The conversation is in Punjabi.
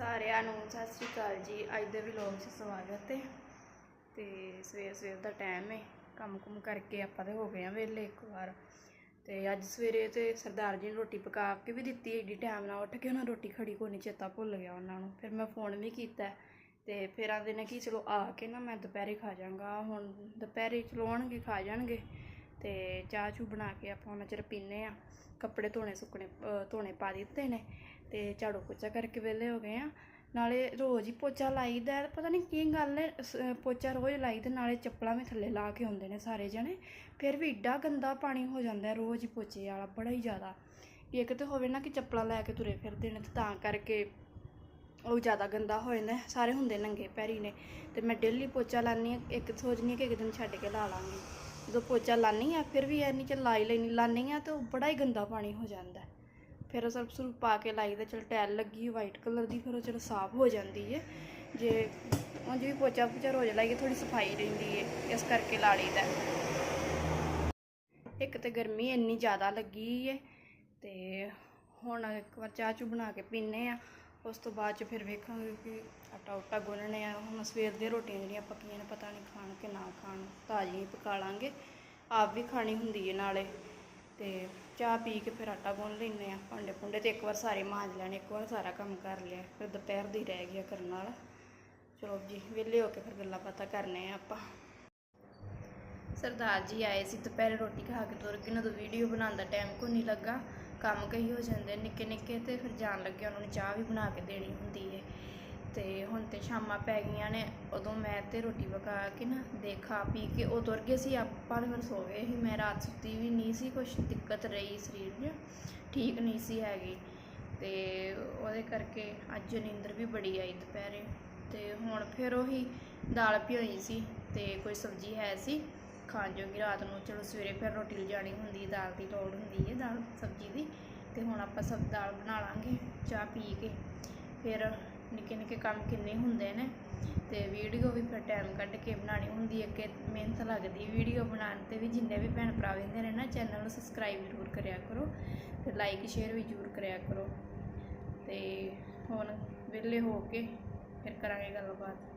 ਸਾਰਿਆਂ ਨੂੰ ਸਤਿ ਸ਼੍ਰੀ ਅਕਾਲ ਜੀ। ਅੱਜ ਦੇ ਵਲੌਗ 'ਚ ਸਵਾਗਤ ਹੈ। ਤੇ ਸਵੇਰ ਸਵੇਰ ਦਾ ਟਾਈਮ ਹੈ। ਕੰਮ ਕੁਮ ਕਰਕੇ ਆਪਾਂ ਤੇ ਹੋ ਗਏ ਆ ਵੇਲੇ ਇੱਕ ਵਾਰ। ਤੇ ਅੱਜ ਸਵੇਰੇ ਤੇ ਸਰਦਾਰ ਜੀ ਨੇ ਰੋਟੀ ਪਕਾ ਕੇ ਵੀ ਦਿੱਤੀ, ਏਡੀ ਟਾਈਮ ਨਾਲ ਉੱਠ ਕੇ ਉਹਨਾਂ ਰੋਟੀ ਖੜੀ ਕੋਈ ਨਹੀਂ, ਚੇਤਾ ਭੁੱਲ ਗਿਆ ਉਹਨਾਂ ਨੂੰ। ਫਿਰ ਮੈਂ ਫੋਨ ਵੀ ਕੀਤਾ। ਤੇ ਫਿਰ ਆਂਦੇ ਨੇ ਕਿ ਚਲੋ ਆ ਕੇ ਨਾ ਮੈਂ ਦੁਪਹਿਰੇ ਖਾ ਜਾਵਾਂਗਾ। ਹੁਣ ਦੁਪਹਿਰੇ ਚਲਾਉਣਗੇ ਖਾ ਜਾਣਗੇ। ਤੇ ਚਾਹ ਚੂ ਬਣਾ ਕੇ ਆਪਾਂ ਉਹਨਾਂ ਚਿਰ ਪੀਨੇ ਆ ਕੱਪੜੇ ਧੋਣੇ ਸੁੱਕਣੇ ਧੋਣੇ ਪਾ ਦਿੱਤੇ ਨੇ ਤੇ ਝਾੜੂ ਪੋਚਾ ਕਰਕੇ ਵਿਹਲੇ ਹੋ ਗਏ ਆ ਨਾਲੇ ਰੋਜ਼ ਹੀ ਪੋਚਾ ਲਾਈਦਾ ਹੈ, ਪਤਾ ਨਹੀਂ ਕੀ ਗੱਲ ਹੈ ਸ- ਪੋਚਾ ਰੋਜ਼ ਲਾਈ ਤੇ ਨਾਲੇ ਚੱਪਲਾਂ ਵੀ ਥੱਲੇ ਲਾ ਕੇ ਆਉਂਦੇ ਨੇ ਸਾਰੇ ਜਣੇ। ਫਿਰ ਵੀ ਏਡਾ ਗੰਦਾ ਪਾਣੀ ਹੋ ਜਾਂਦਾ ਰੋਜ਼ ਹੀ ਪੋਚੇ ਵਾਲਾ ਬੜਾ ਹੀ ਜ਼ਿਆਦਾ। ਇੱਕ ਤੇ ਹੋਵੇ ਨਾ ਕਿ ਚੱਪਲਾਂ ਲੈ ਕੇ ਤੁਰੇ ਫਿਰਦੇ ਨੇ ਤੇ ਤਾਂ ਕਰਕੇ ਉਹ ਜ਼ਿਆਦਾ ਗੰਦਾ ਹੋ ਜਾਂਦਾ ਸਾਰੇ ਹੁੰਦੇ ਨੰਗੇ ਪੈਰੀ ਨੇ। ਤੇ ਮੈਂ ਡੇਲੀ ਪੋਚਾ ਲਾਨੀ ਆ ਇੱਕ ਸੋਚਨੀ ਆ ਕਿ ਇੱਕ ਦਿਨ ਛੱਡ ਕੇ ਲਾ ਲਾਂਗੀ। ਜਦੋਂ ਪੋਚਾ ਲਾਨੀ ਆ ਫਿਰ ਵੀ ਐਨੀ ਚ ਲਾਈ ਲੈਣੀ ਲਾਨੀ ਆ ਤੇ ਉਹ ਬੜਾ ਹੀ ਗੰਦਾ ਪਾਣੀ ਹੋ ਜਾਂਦਾ। ਫਿਰ ਉਹ ਸਰਫ ਸੁਰਫ ਪਾ ਕੇ ਲਾਈ ਦਾ, ਚਲ ਟੈਲ ਲੱਗੀ ਵਾਈਟ ਕਲਰ ਦੀ, ਫਿਰ ਉਹ ਚਲ ਸਾਫ਼ ਹੋ ਜਾਂਦੀ ਹੈ ਜੇ ਉਂਝ ਵੀ ਪੋਚਾ ਪੋਚਾ ਰੋਜ਼ ਲਾਈਏ ਥੋੜੀ ਸਫ਼ਾਈ ਰਹਿੰਦੀ ਹੈ ਇਸ ਕਰਕੇ ਲਾ ਲਈਦਾ ਇੱਕ ਤੇ ਗਰਮੀ ਇੰਨੀ ਜ਼ਿਆਦਾ ਲੱਗੀ ਹੈ ਤੇ ਹੁਣ ਇੱਕ ਵਾਰ ਚਾਹ ਚੂ ਬਣਾ ਕੇ ਪੀਨੇ ਆ ਉਸ ਤੋਂ ਬਾਅਦ ਚ ਫਿਰ ਵੇਖਾਂਗੇ ਕਿ ਆਟਾ ਉਟਾ ਗੁੰਨਣੇ ਆ। ਹੁਣ ਸਵੇਰ ਦੀਆਂ ਰੋਟੀਆਂ ਜਿਹੜੀਆਂ ਪੱਕੀਆਂ ਨੇ, ਪਤਾ ਨਹੀਂ ਖਾਣ ਕਿ ਨਾ ਖਾਣ ਤਾਜ਼ੀ ਪਕਾ ਲਾਂਗੇ। ਆਪ ਵੀ ਖਾਣੀ ਹੁੰਦੀ ਹੈ ਨਾਲੇ। ਤੇ ਚਾਹ ਪੀ ਕੇ ਫਿਰ ਆਟਾ ਗੁੰਨ ਲੈਂਦੇ ਆ। ਭਾਂਡੇ ਭੁੰਡੇ ਤੇ ਇੱਕ ਵਾਰ ਸਾਰੇ ਮਾਂਜ ਲੈਣੇ, ਇੱਕ ਵਾਰ ਸਾਰਾ ਕੰਮ ਕਰ ਲਿਆ। ਫਿਰ ਦੁਪਹਿਰ ਦੀ ਰਹਿ ਗਿਆ ਕਰਨ ਵਾਲਾ ਚਲੋ ਜੀ, ਵਿਹਲੇ ਹੋ ਕੇ ਫਿਰ ਗੱਲਾਂ ਬਾਤਾਂ ਕਰਨੇ ਆ ਆਪਾਂ। ਸਰਦਾਰ ਜੀ ਆਏ ਸੀ ਦੁਪਹਿਰੇ ਰੋਟੀ ਖਾ ਕੇ ਤੁਰ ਕੇ ਨਾ ਤਾਂ ਵੀਡੀਓ ਬਣਾਉਣ ਦਾ ਟਾਈਮ ਕੋ ਨਹੀਂ ਲੱਗਾ? ਕੰਮ ਕਈ ਹੋ ਜਾਂਦੇ ਨਿੱਕੇ ਨਿੱਕੇ ਤੇ ਫਿਰ ਜਾਣ ਲੱਗੇ ਉਹਨਾਂ ਨੂੰ ਚਾਹ ਵੀ ਬਣਾ ਕੇ ਦੇਣੀ ਹੁੰਦੀ ਹੈ ਤੇ ਹੁਣ ਤੇ ਸ਼ਾਮਾਂ ਪੈ ਗਈਆਂ ਨੇ, ਉਦੋਂ ਮੈਂ ਤੇ ਰੋਟੀ ਪਕਾ ਕੇ ਨਾ ਦੇ ਖਾ ਪੀ ਕੇ ਉਹ ਤੁਰ ਗਏ ਸੀ, ਆਪਾਂ ਤੇ ਫਿਰ ਸੋ ਗਏ ਸੀ। ਮੈਂ ਰਾਤ ਸੁੱਤੀ ਵੀ ਨਹੀਂ ਸੀ, ਕੁਛ ਦਿੱਕਤ ਰਹੀ ਸਰੀਰ 'ਚ, ਠੀਕ ਨਹੀਂ ਸੀ ਹੈਗੀ। ਤੇ ਉਹਦੇ ਕਰਕੇ ਅੱਜ ਨੀਂਦਰ ਵੀ ਬੜੀ ਆਈ ਦੁਪਹਿਰੇ। ਤੇ ਹੁਣ ਫਿਰ ਉਹੀ ਦਾਲ ਭਿਓਈ ਸੀ ਤੇ ਕੋਈ ਸਬਜ਼ੀ ਹੈ ਸੀ। ਖਾਣ ਜੋਗੀ ਰਾਤ ਨੂੰ, ਚਲੋ ਸਵੇਰੇ ਫਿਰ ਰੋਟੀ ਲਿਜਾਣੀ ਹੁੰਦੀ, ਦਾਲ ਦੀ ਲੋੜ ਹੁੰਦੀ ਹੈ, ਦਾਲ ਸਬਜ਼ੀ ਦੀ। ਤੇ ਹੁਣ ਆਪਾਂ ਸਭ ਦਾਲ ਬਣਾ ਲਾਂਗੇ, ਚਾਹ ਪੀ ਕੇ। ਫਿਰ ਨਿੱਕੇ ਨਿੱਕੇ ਕੰਮ ਕਿੰਨੇ ਹੁੰਦੇ ਨੇ ਤੇ ਵੀਡੀਓ ਵੀ ਫਿਰ ਟਾਈਮ ਕੱਢ ਕੇ ਬਣਾਉਣੀ ਹੁੰਦੀ ਹੈ। ਕਿ ਮਿਹਨਤ ਲੱਗਦੀ ਵੀਡੀਓ ਬਣਾਉਣ ਤੇ ਵੀ ਜਿੰਨੇ ਵੀ ਭੈਣ ਭਰਾ ਵੇਂਦੇ ਨੇ ਨਾ, ਚੈਨਲ ਨੂੰ ਸਬਸਕ੍ਰਾਈਬ ਜ਼ਰੂਰ ਕਰਿਆ ਕਰੋ ਤੇ ਲਾਈਕ ਸ਼ੇਅਰ ਵੀ ਜ਼ਰੂਰ ਕਰਿਆ ਕਰੋ। ਤੇ ਹੁਣ ਵਿਹਲੇ ਹੋ ਕੇ ਫਿਰ ਕਰਾਂਗੇ ਗੱਲਬਾਤ।